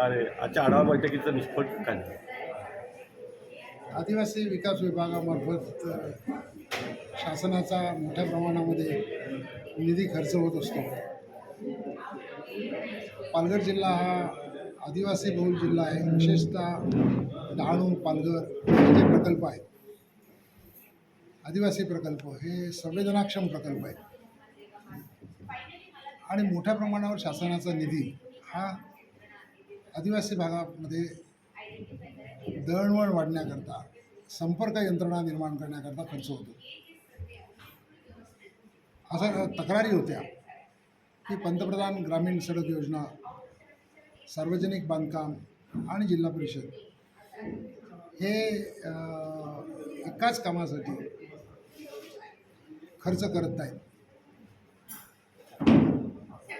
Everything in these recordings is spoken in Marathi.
अरे आजच्या आढावा बैठकीचं निष्फळ काय आदिवासी विकास विभागामार्फत शासनाचा मोठ्या प्रमाणामध्ये निधी खर्च होत असतो. पालघर जिल्हा हा आदिवासी बहुल जिल्हा आहे. विशेषतः डहाणू पालघर हे जे प्रकल्प आहेत. आदिवासी प्रकल्प हे संवेदनाक्षम प्रकल्प आहेत. आणि मोठ्या प्रमाणावर शासनाचा निधी हा आदिवासी भागामध्ये दळणवळण वाढण्याकरता संपर्क यंत्रणा निर्माण करण्याकरता खर्च होतो. अशा तक्रारी होत्या की पंतप्रधान ग्रामीण सडक योजना सार्वजनिक बांधकाम आणि जिल्हा परिषद हे एकाच कामासाठी खर्च करत नाहीत.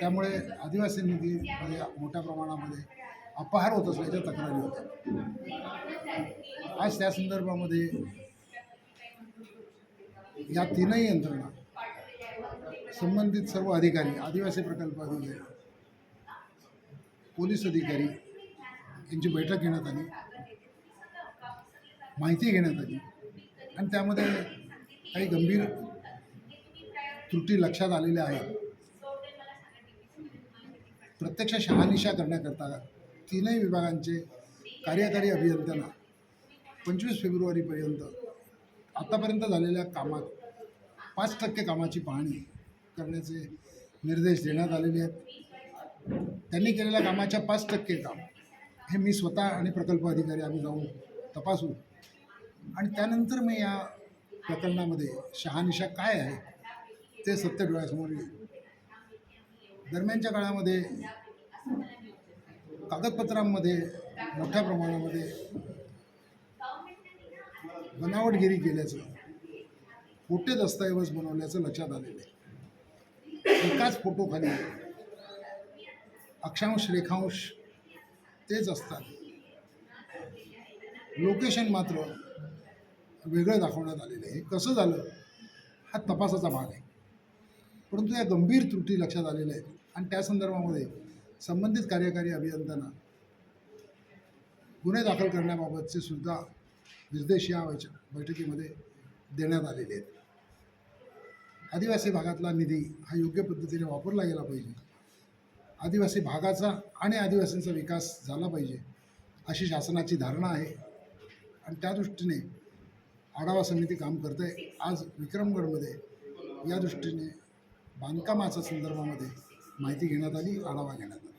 त्यामुळे आदिवासी निधीमध्ये मोठ्या प्रमाणामध्ये अपहार होत असल्याच्या तक्रारी होत्या. आज त्या संदर्भामध्ये या तीनही यंत्रणा संबंधित सर्व अधिकारी आदिवासी प्रकल्प अधिकारी पोलीस अधिकारी यांची बैठक घेण्यात आली माहिती घेण्यात आली आणि त्यामध्ये काही गंभीर त्रुटी लक्षात आलेल्या आहेत. प्रत्यक्ष शहानिशा करण्याकरता तीनही विभागांचे कार्यकारी अभियंत्यांना पंचवीस फेब्रुवारीपर्यंत आतापर्यंत झालेल्या कामात पाच टक्के कामाची पाहणी करण्याचे निर्देश देण्यात आलेले आहेत. त्यांनी केलेल्या कामाच्या पाच टक्के काम हे मी स्वतः आणि प्रकल्प अधिकारी आम्ही जाऊन तपासू. आणि त्यानंतर मी या प्रकरणामध्ये शहानिशा काय आहे ते सत्य डोळ्यासमोर येईल. दरम्यानच्या काळामध्ये कागदपत्रांमध्ये मोठ्या प्रमाणामध्ये बनावटगिरी केल्याचं खोटे दस्तऐवज बनवल्याचं लक्षात आलेलं आहे. एकाच फोटोखाली अक्षांश रेखांश तेच असतात. लोकेशन मात्र वेगळं दाखवण्यात आलेलं आहे. हे कसं झालं? हा तपासाचा भाग आहे. परंतु या गंभीर त्रुटी लक्षात आलेल्या आहेत. आणि त्या संदर्भामध्ये संबंधित कार्यकारी अभियंत्यांना गुन्हे दाखल करण्याबाबतचे सुद्धा निर्देश या बैठकीमध्ये देण्यात आलेले आहेत. आदिवासी भागातला निधी हा योग्य पद्धतीने वापरला गेला पाहिजे. आदिवासी भागाचा आणि आदिवासींचा विकास झाला पाहिजे अशी शासनाची धारणा आहे. आणि त्या दृष्टीने आढावा समिती काम करते आहे आज विक्रमगडमध्ये या दृष्टीने बांधकामाच्या संदर्भामध्ये माहिती घेण्यात आली आढावा घेण्यात आला.